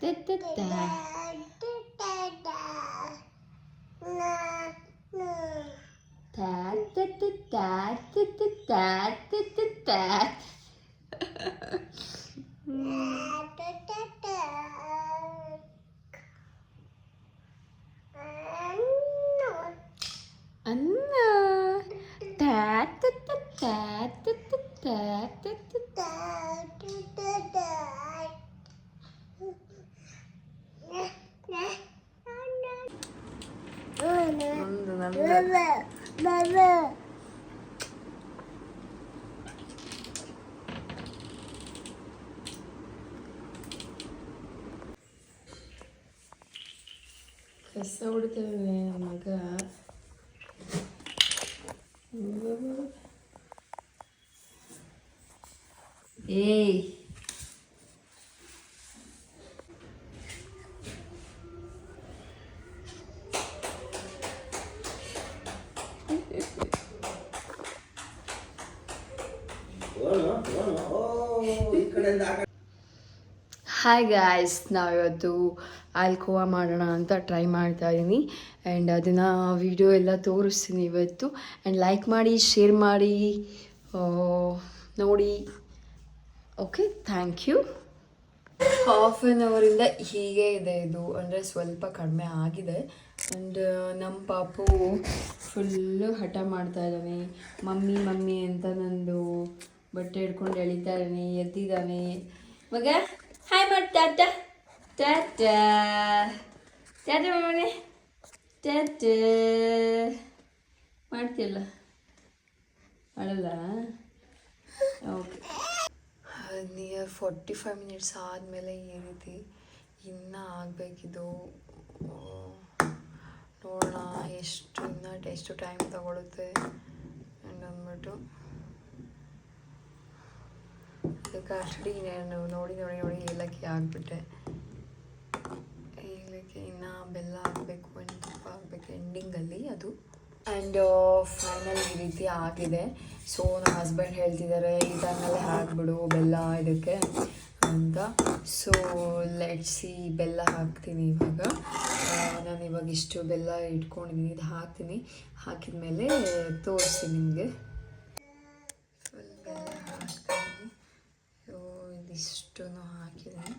da da da. ಏಯ್. Hi guys ನಾವಿವತ್ತು ಆಲ್ಕೋವಾ ಮಾಡೋಣ ಅಂತ ಟ್ರೈ ಮಾಡ್ತಾ ಇದ್ದೀನಿ ಆ್ಯಂಡ್ ಅದನ್ನು ವಿಡಿಯೋ ಎಲ್ಲ ತೋರಿಸ್ತೀನಿ ಇವತ್ತು. ಆ್ಯಂಡ್ ಲೈಕ್ ಮಾಡಿ ಶೇರ್ ಮಾಡಿ ನೋಡಿ. Okay thank you half an ಅವರಿಂದ ಹೀಗೆ ಇದೆ ಇದು. ಅಂದರೆ ಸ್ವಲ್ಪ ಕಡಿಮೆ ಆಗಿದೆ. ಆ್ಯಂಡ್ ನಮ್ಮ ಪಾಪು ಫುಲ್ಲು ಹಠ ಮಾಡ್ತಾ ಇದ್ದಾನೆ. ಮಮ್ಮಿ ಮಮ್ಮಿ ಅಂತ ನಂದು ಬಟ್ಟೆ ಹಿಡ್ಕೊಂಡು ಎಳಿತಾ ಇದ್ದಾನೆ, ಎದ್ದಿದ್ದಾನೆ. ಮಗ ಹಾಯ್ ಮಾಡಿ ಟಾಟ. ಮಮ್ಮನೆ ಟಾಟ ಮಾಡ್ತಿಲ್ಲ ಮಾಡಲ್ಲ? Okay. Near forty five minutes ಆದಮೇಲೆ ಈ ರೀತಿ ಇನ್ನೂ ಆಗಬೇಕಿದು. ನೋಡೋಣ ಎಷ್ಟು ಇನ್ನೂ ಎಷ್ಟು ಟೈಮ್ ತಗೊಳುತ್ತೆ ಅಂದ್ಬಿಟ್ಟು. ಅದಕ್ಕೆ ಅಷ್ಟಡಿ ನಾನು ನೋಡಿ ನೋಡಿ ನೋಡಿ ಏಲಕ್ಕಿ ಆಗಿಬಿಟ್ಟೆ. ಏಲಕ್ಕಿ ಇನ್ನೂ ಬೆಲ್ಲ ಆಗಬೇಕು ತುಪ್ಪ ಹಾಕಬೇಕು ಎಂಡಿಂಗಲ್ಲಿ ಅದು. ಆ್ಯಂಡ್ ಫೈನಲ್ ಈ ರೀತಿ ಆಗಿದೆ. ಸೊ ನಮ್ಮ ಹಸ್ಬೆಂಡ್ ಹೇಳ್ತಿದ್ದಾರೆ ಈ ಥರನಲ್ಲೇ ಹಾಕ್ಬಿಡು, ಬೆಲ್ಲ ಇದಕ್ಕೆ ಅಂತ. ಸೊ ಲೆಟ್ಸಿ ಬೆಲ್ಲ ಹಾಕ್ತೀನಿ ಇವಾಗ. ನಾನು ಇವಾಗ ಇಷ್ಟು ಬೆಲ್ಲ ಇಟ್ಕೊಂಡಿದ್ದೀನಿ ಇದು ಹಾಕ್ತೀನಿ. ಹಾಕಿದ ಮೇಲೆ ತೋರಿಸ್ತೀನಿ ನಿಮಗೆ. ಫುಲ್ ಬೆಲ್ಲ ಹಾಕ್ತೀನಿ. ಸೊ ಇದಿಷ್ಟು ಹಾಕಿದ್ದೀನಿ.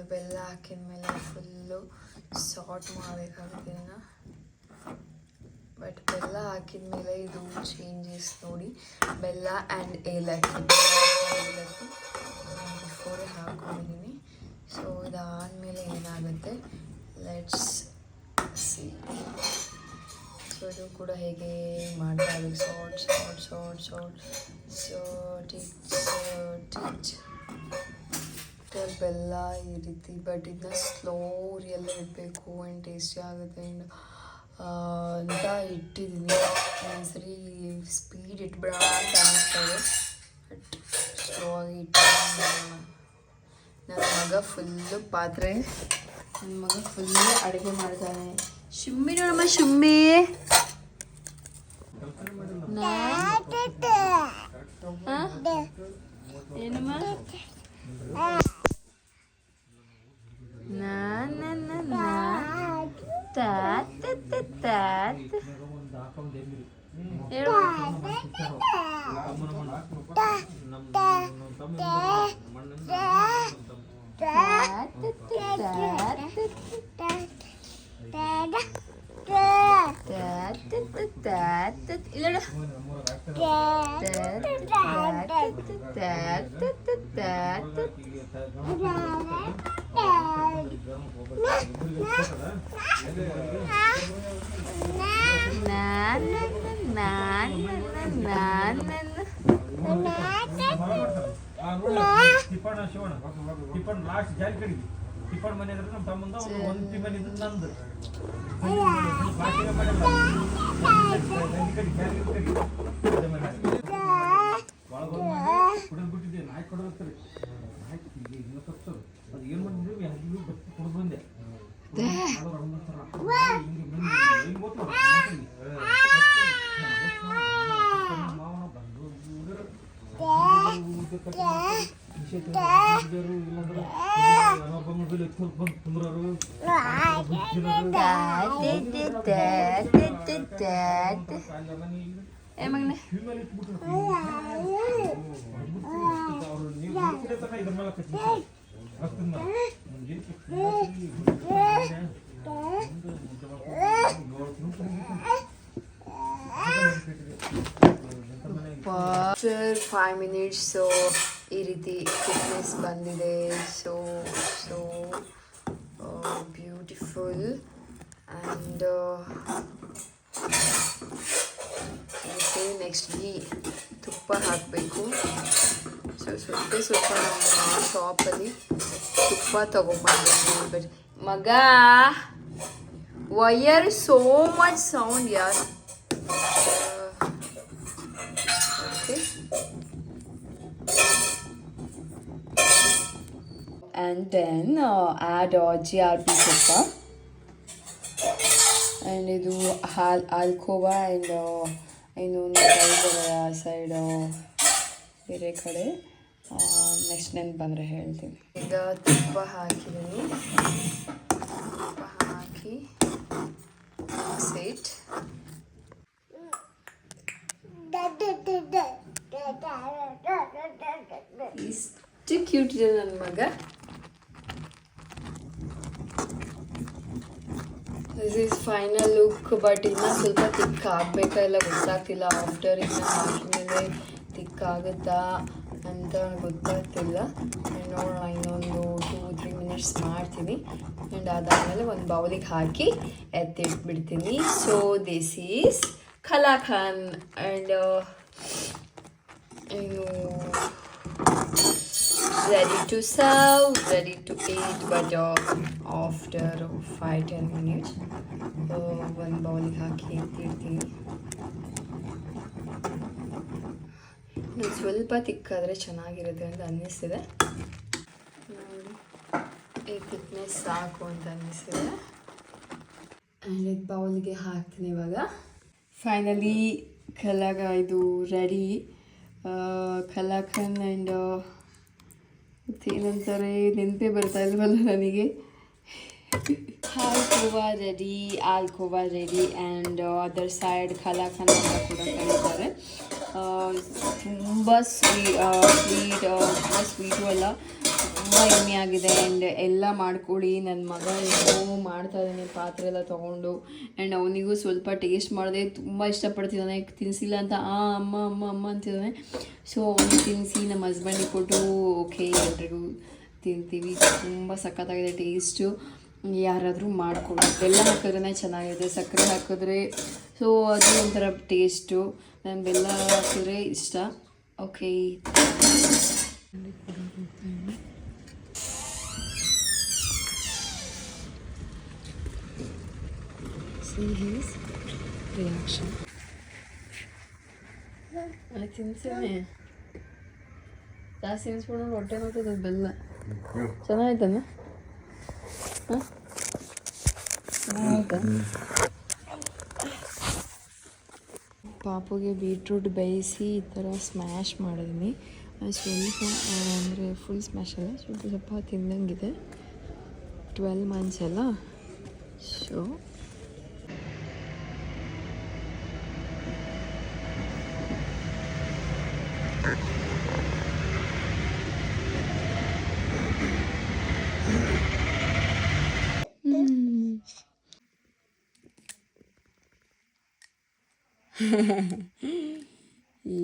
ಇದು ಬೆಲ್ಲ ಹಾಕಿದ ಮೇಲೆ ಫುಲ್ಲು ಸಾಟ್ ಮಾಡಬೇಕಾಗುತ್ತೆ ಬಟ್ ಬೆಲ್ಲ ಹಾಕಿದ ಮೇಲೆ ಇದು ಚೇಂಜಸ್ ನೋಡಿ. ಬೆಲ್ಲ ಆ್ಯಂಡ್ ಏಲಕ್ಕಿ. ಏಲಕ್ಕಿ ಬಿಫೋರೇ ಹಾಕೊಂಡಿದ್ದೀನಿ ಸೊ ಇದಾದಮೇಲೆ ಏನಾಗುತ್ತೆ? ಲೆಟ್ಸ್ ಸಿ ಸೊ ಇದು ಕೂಡ ಹೇಗೆ ಮಾಡ್ತಾ sauté sauté sauté sauté sauté sauté it ಇದ್ರಲ್ಲಿ ಬೆಲ್ಲ ಈ ರೀತಿ ಬಟ್ ಇದನ್ನ ಸ್ಲೋ ಎಲ್ಲ ಇಡಬೇಕು ಆ್ಯಂಡ್ ಟೇಸ್ಟಿ ಆಗುತ್ತೆ ಆ್ಯಂಡ್ ಅಂತ ಇಟ್ಟಿದ್ದೀನಿ. ಒಂದ್ಸರಿ ಸ್ಪೀಡ್ ಇಟ್ಬಿಡ ಅಂತ ಬಟ್ ಸ್ಲೋ ಆಗಿ ಇಟ್ಟು ನನ್ನ ಮಗ ಫುಲ್ಲು ಪಾತ್ರೆ. ನನ್ನ ಮಗ ಫುಲ್ಲು ಅಡುಗೆ ಮಾಡ್ತಾನೆ. ಶಿಮ್ಮಿ ನೋಡಮ್ಮ, ಶಿಮ್ಮಿ. ನಾ ತಾತ್ ಇಲ್ಲ ಟಿಪ್ಪಣ ಶಿವಣ ಟಿಪ್ಪಣ ಲಾಸ್ಟ್ ಜಾರಿ ಕಡಿಗೆ ಟಿಪ್ಪಣ ಮನೆ ಅಂದ್ರೆ ನಮ್ಮ ತಮ್ಮಂದ ಒಂದು ಒಂದು ಟಿಪ್ಪನ್ ಇದ್ದು ನಂದು periférico, periférico. After five minutes so ಈ ರೀತಿ ಫಿಟ್ನೆಸ್ ಬಂದಿದೆ ಸೊ ಸೊ ಬ್ಯೂಟಿಫುಲ್ ಆ್ಯಂಡ್ ಅದಕ್ಕೆ ನೆಕ್ಸ್ಟ್ ಈ ತುಪ್ಪ ಹಾಕಬೇಕು ಸೊ ಸ್ವಲ್ಪ ಸ್ವಲ್ಪ ಶಾಪಲ್ಲಿ ತುಪ್ಪ ಬಟ್ ಮಗ why are so much sound ಯಾರ್? Okay. And then uh, add ಆರ್ GRP ತುಪ್ಪ. ಆ್ಯಂಡ್ ಇದು ಹಾಲ್ ಆಲ್ಕೋವಾ ಆ್ಯಂಡ್ ಇನ್ನೊಂದು ಆ ಸೈಡ್ ಬೇರೆ ಕಡೆ. ನೆಕ್ಸ್ಟ್ ನೆನ್ಪು ಬಂದರೆ ಹೇಳ್ತೀನಿ. ಈಗ ತುಪ್ಪ ಹಾಕಿದ್ದೀನಿ. ತುಪ್ಪ ಹಾಕಿ ಸೈಟ್. ಇಷ್ಟು ಕ್ಯೂಟ್ ಇದೆ ನನ್ನ ಮಗ. This is final look but ಇನ್ನೂ ಸ್ವಲ್ಪ ತಿಕ್ಕ ಆಗಬೇಕಾ? ಇಲ್ಲ ಗೊತ್ತಾಗ್ತಿಲ್ಲ. ಆಫ್ಟರ್ ಇನ್ನು ಹಾಕಿದ್ಮೇಲೆ ತಿಕ್ ಆಗುತ್ತಾ? ಅಂತ ಗೊತ್ತಾಗ್ತಿಲ್ಲ And ನೋಡೋಣ ಇನ್ನೊಂದು ಟೂ ತ್ರೀ ಮಿನಿಟ್ಸ್ ಮಾಡ್ತೀನಿ ಆ್ಯಂಡ್ ಅದಾದಮೇಲೆ ಒಂದು ಬೌಲಿಗೆ ಹಾಕಿ ಎತ್ತಿಟ್ಬಿಡ್ತೀನಿ ಸೊ ದಿಸ್ ಈಸ್ ಕಲಾಖಾನ್ ಆ್ಯಂಡ್ ಏನು ready to serve, ready to eat, but uh, after 5-10 minutes, ಒಂದು ಬೌಲಿಗೆ ಹಾಕಿ ಎತ್ತಿಡ್ತೀನಿ ಇದು ಸ್ವಲ್ಪ ತಿಕ್ಕಾದರೆ ಚೆನ್ನಾಗಿರುತ್ತೆ ಅಂತ ಅನ್ನಿಸ್ತಿದೆ. ಈ ಥಿಕ್ನೆಸ್ ಸಾಕು ಅಂತ ಅನ್ನಿಸ್ತಿದೆ. ಆ್ಯಂಡ್ ಇದು ಬೌಲ್ಗೆ ಹಾಕ್ತೀನಿ ಇವಾಗ. ಫೈನಲಿ ಕಲಾಗ ಇದು ರೆಡಿ ಕಲಾಖನ್ ಆ್ಯಂಡ್ ಏನಂತಾರೆ, ನೆನಪೇ ಬರ್ತಾ ಇಲ್ವಲ್ಲ ನನಗೆ. Halkova ready halkova ready and other side kalakand ಅಂತ ಕೂಡ ಕರೀತಾರೆ. ತುಂಬ ಸ್ವೀ ಸ್ವೀಟ್ ತುಂಬ ಸ್ವೀಟು ಎಲ್ಲ. ತುಂಬ ಎಮ್ಮೆ ಆಗಿದೆ ಆ್ಯಂಡ್ ಎಲ್ಲ ಮಾಡ್ಕೊಳ್ಳಿ. ನನ್ನ ಮಗ ಏನೋ ಮಾಡ್ತಾ ಇದ್ದಾನೆ, ಪಾತ್ರೆ ಎಲ್ಲ ತೊಗೊಂಡು. ಆ್ಯಂಡ್ ಅವನಿಗೂ ಸ್ವಲ್ಪ ಟೇಸ್ಟ್ ಮಾಡಿದೆ, ತುಂಬ ಇಷ್ಟಪಡ್ತಿದ್ದಾನೆ. ತಿನ್ನಿಸಿಲ್ಲ ಅಂತ, ಆ, ಅಮ್ಮ ಅಮ್ಮ ಅಮ್ಮ ಅಂತಿದ್ದಾನೆ. ಸೊ ಅವನಿಗೆ ತಿನ್ನಿಸಿ ನಮ್ಮ ಹಸ್ಬೆಂಡಿಗೆ ಕೊಟ್ಟು ಓಕೆ ಎಲ್ರಿಗೂ ತಿಂತೀವಿ. ತುಂಬ ಸಖತ್ತಾಗಿದೆ ಟೇಸ್ಟು ಯಾರಾದರೂ ಮಾಡ್ಕೊಳ್ಳಿ ಬೆಲ್ಲ ಹಾಕಿದ್ರೆ ಚೆನ್ನಾಗಿದೆ ಸಕ್ಕರೆ ಹಾಕಿದ್ರೆ ಸೊ ಅದು ಒಂಥರ ಟೇಸ್ಟು ನಾನು ಬೆಲ್ಲ ಹಾಕಿದ್ರೆ ಇಷ್ಟ. ಓಕೆ ರಿಯಾಕ್ಷನ್ ತಿನ್ಸಿನಿ ಜಾಸ್ತಿ ಹೊಟ್ಟೆ ನೋಡ್ತದೆ ಬೆಲ್ಲ ಚೆನ್ನಾಯ್ತಾ ಪಾಪುಗೆ ಬೀಟ್ರೂಟ್ ಬೇಯಿಸಿ ಈ ಥರ ಸ್ಮ್ಯಾಶ್ ಮಾಡಿದ್ದೀನಿ ಅದು ಸ್ವಲ್ಪ ಅಂದರೆ ಫುಲ್ ಸ್ಮ್ಯಾಶ್ ಅಲ್ಲ, ಸ್ವಲ್ಪ ಸ್ವಲ್ಪ ತಿಂದಂಗಿದೆ. ಟ್ವೆಲ್ ಮಂತ್ಸ್ ಅಲ್ಲ. ಸೊ ಈ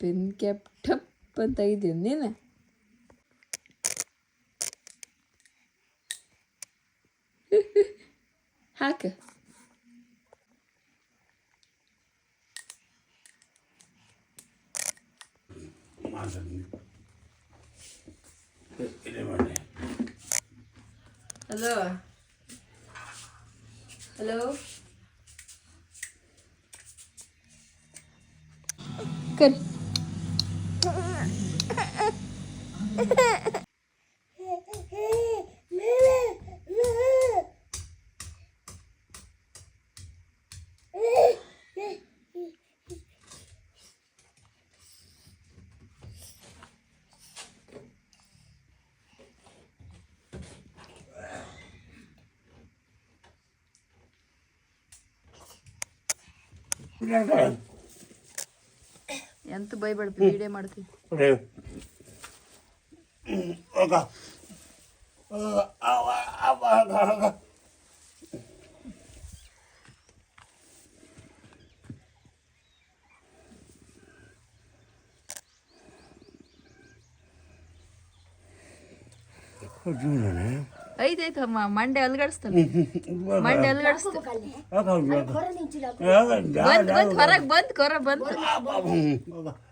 ಪೆನ್ ಕ್ಯಾಪ್ ಟಪ್ ಅಂತ ಇದೆಯಾ ನೀನು ಹಾಕ ಹಲೋ ಹಲೋ Good. Gracias. ಬೈಬೇಡ ವಿಡಿಯೋ ಮಾಡ್ತೀವಿ ಐತೈತ ಮಂಡೆ ಅಲ್ಗಡಿಸ್ತಲ್ಲ ಮಂಡೆ ಅಲ್ಗಡಿಸ್ತ ಬಂತ್ ಬಂತ್ ಹೊರಗ್ ಬಂತ್ ಕೊರ ಬಂತ್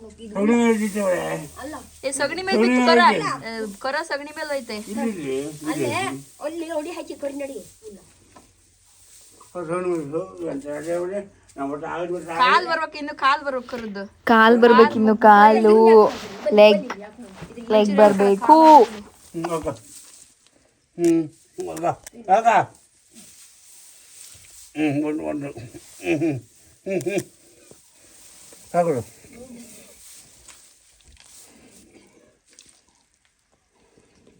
ಡ್ಯೂಟಿ ಸಗಣಿ ಮಾರ ಸಗಣಿ ಹೇಳ್ತಿತ್ತವ್ರೆ ಏ ಸಗಣಿ ಮೇಲೆ ಬಿತ್ತು ಕೊರ ಆ, ಕೊರ ಸಗಣಿ ಮೇಲೆ ಐತೆ ಅಲ್ಲಿ ಹೊಡಿ ಹಾಕಿ ಕೊಡಿ ನಡಿ ಸಗಣಿ ಅಂತ ಹೇಳಿದ್ರೆ ನಮ್ಮ ಆಗಿಬಿಟ್ರೆ ಕಾಲ್ ಬರ್ಬೇಕು ಇನ್ನು ಕಾಲ್ ಬರ್ಬೇಕು ಕರದ್ದು ಕಾಲ್ ಬರ್ಬೇಕು ಇನ್ನು ಕಾಲು ಲೆಗ್ ಲೆಗ್ ಬರ್ಬೇಕು ಮಗ ಹ್ಞೂ ಮಗ ಆಗ ಹ್ಞೂ ಒಂದು ಒಂದು ಹ್ಞೂ ಹ್ಞೂ ಹ್ಞೂ ಹ್ಞೂ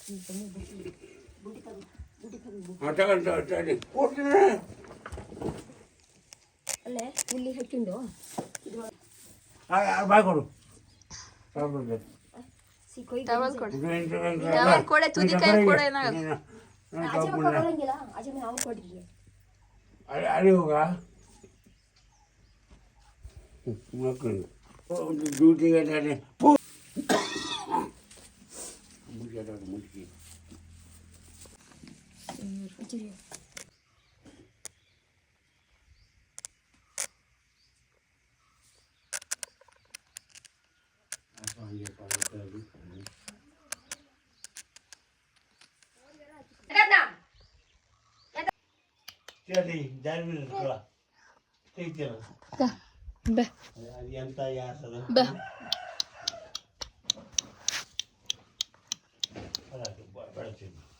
ಇದೆ ಇದು ಇದು ನೌಕರಿ ಇಡು ಕರಿಜಿಗೆ ಹಾತ ಪುಣೆ ಕೊರ ಇತ್ತೆ ತಡಿ ಬುಟ್ಟಿ ತೆಗಿತೀನಿ ಬುಟ್ಟಿ ಬುಟ್ಟಿ ತಗೋ ಬುಟ್ಟಿ ತಗೋ ಹಾಂ ತಗೊಂಡು ತಗೊಂಡು ಕೊಡ್ತೀನಿ ಅಲ್ಲೇ ಹುಲ್ಲಿ ಹಾಕಿಂಡು ಇದು ಬಾಯ್ ಕೊಡು ತಗೊಂಡು ಸಿ ಕೊಯ್ ಟವಲ್ ಕೊಡು ಇದು ಟವಲ್ ಕೊಡೆ ತುದಿ ಕೈ ಕೊಡೆ ಏನಾಗಲ್ಲ ಆಚೆ ಮಕ್ಕ ಬರಂಗಿಲ್ಲ ಆಚೆ ಮೇಲೆ ಅವ್ನು ಕೊಟ್ಟಿದ್ದೆ ಅಲ್ಲಿ ಅಲ್ಲಿ ಹೋಗ ಮಕ್ಕಳು ಒಂದು ಡ್ಯೂಟಿಗೆ ತಾನೆ ಪೂ ಮುಗಿದ ಮುಗಿ ಸರಿ ಜಾರಿ ಬೀಳ್ಕಲ್ಲ ತೆಗಿತೀರ ಬಾ 해야지.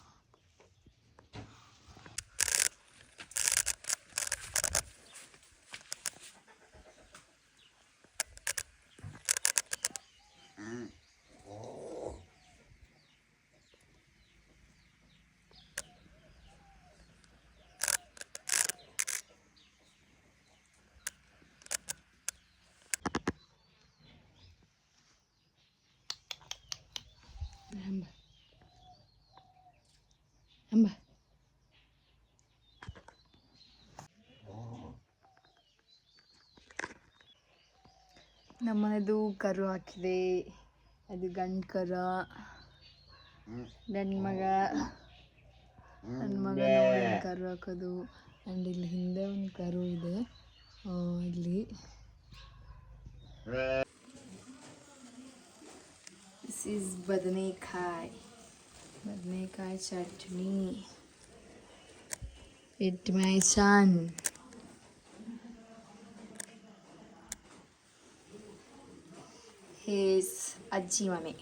네, 한번 ಅಂಬ. ನಮ್ಮನೆದು ಕರು ಹಾಕಿದೆ. ಅದು ಗಂಡು ಕರು ನನ್ನ ಮಗ ನನ್ನ ಮಗ ಕರು ಹಾಕೋದು. ಆ್ಯಂಡ್ ಇಲ್ಲಿ ಹಿಂದೆ ಒಂದು ಕರು ಇದೆ. ಇಲ್ಲಿ. ದಿಸ್ ಇಸ್ ಬದನೆಕಾಯಿ. ಬದನೆಕಾಯಿ chutney it my son has ಅಜ್ಜಿ ಮನೆ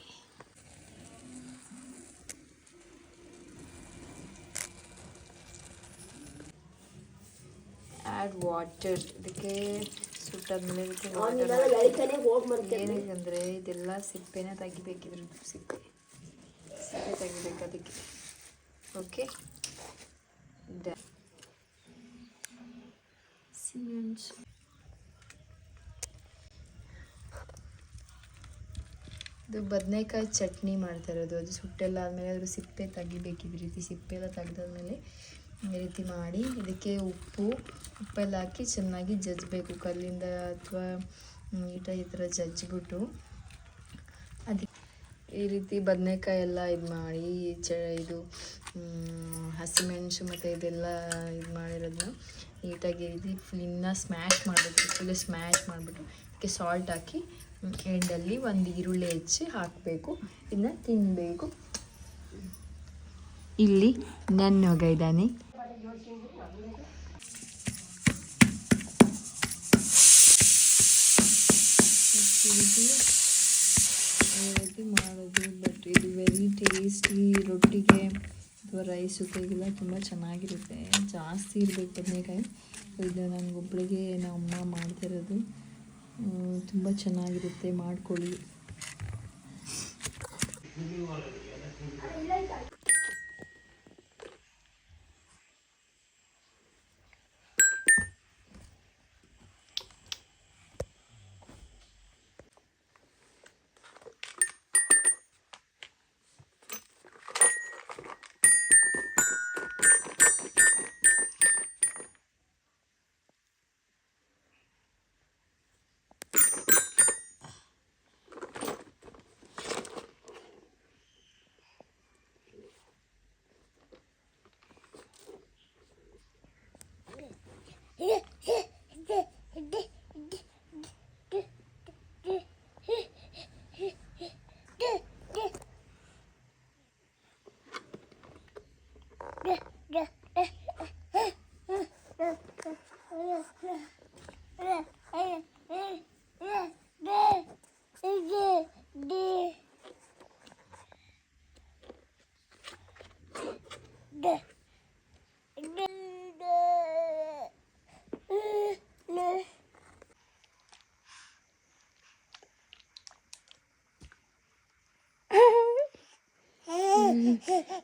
ಆ್ಯಡ್ ವಾಟರ್ ಇದಕ್ಕೆ ಸುಟ್ಟಾದ್ಮೇಲೆ ಇದಕ್ಕೆ ವಾಟರ್ ಏನಿದೆ ಅಂದರೆ ಇದೆಲ್ಲ ಸಿಪ್ಪೆನೇ ತೆಗಿಬೇಕಿದ್ರು ಸಿಪ್ಪೆ. ಸಿಪ್ಪೆ ತೆಗಿಬೇಕು ಅದಕ್ಕೆ ಓಕೆ ಇದು ಬದನೆಕಾಯಿ ಚಟ್ನಿ ಮಾಡ್ತಾ ಇರೋದು. ಅದು ಸುಟ್ಟೆಲ್ಲ ಆದಮೇಲೆ ಅದ್ರ ಸಿಪ್ಪೆ ತೆಗಿಬೇಕು. ಈ ರೀತಿ ಸಿಪ್ಪೆ ಎಲ್ಲ ತೆಗೆದಾದ್ಮೇಲೆ ಈ ರೀತಿ ಮಾಡಿ ಇದಕ್ಕೆ ಉಪ್ಪು ಉಪ್ಪೆಲ್ಲ ಹಾಕಿ ಚೆನ್ನಾಗಿ ಜಜ್ಜಬೇಕು. ಕಲ್ಲಿಂದ ಅಥವಾ ನೀಟಾಗಿ ಈ ಥರ ಜಜ್ಜಿಬಿಟ್ಟು ಈ ರೀತಿ ಬದನೆಕಾಯಿ ಎಲ್ಲ ಇದು ಮಾಡಿ ಚ ಇದು ಹಸಿಮೆಣಸು ಮತ್ತು ಇದೆಲ್ಲ ಇದು ಮಾಡಿರೋದನ್ನ ನೀಟಾಗಿ ಇದು ಫುಲ್ಲಿನ ಸ್ಮ್ಯಾಶ್ ಮಾಡಬೇಕು ಫುಲ್ ಸ್ಮ್ಯಾಶ್ ಮಾಡಿಬಿಟ್ಟು ಅದಕ್ಕೆ ಸಾಲ್ಟ್ ಹಾಕಿ ಎಂಡಲ್ಲಿ ಒಂದು ಈರುಳ್ಳಿ ಹೆಚ್ಚಿ ಹಾಕಬೇಕು ಇದನ್ನ ತಿನ್ನಬೇಕು ಇಲ್ಲಿ ನನ್ನ ಮಗ ಇದ್ದಾನೆ. Thank ರೀತಿ ಈ ಮಾಡೋದು ಬಟ್ ಇದು ವೆರಿ ಟೇಸ್ಟಿ ರೊಟ್ಟಿಗೆ. ಅಥವಾ ರೈಸ್ ಜೊತೆಗೆಲ್ಲ ತುಂಬ ಚೆನ್ನಾಗಿರುತ್ತೆ. ಜಾಸ್ತಿ ಇರಬೇಕು ಬದನೇಕಾಯಿ. ಇದು ನನಗೊಬ್ಬಳಿಗೆ ನಮ್ಮ ಅಮ್ಮ ಮಾಡ್ತಿರೋದು ತುಂಬ ಚೆನ್ನಾಗಿರುತ್ತೆ. ಮಾಡ್ಕೊಳ್ಳಿ.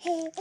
hey.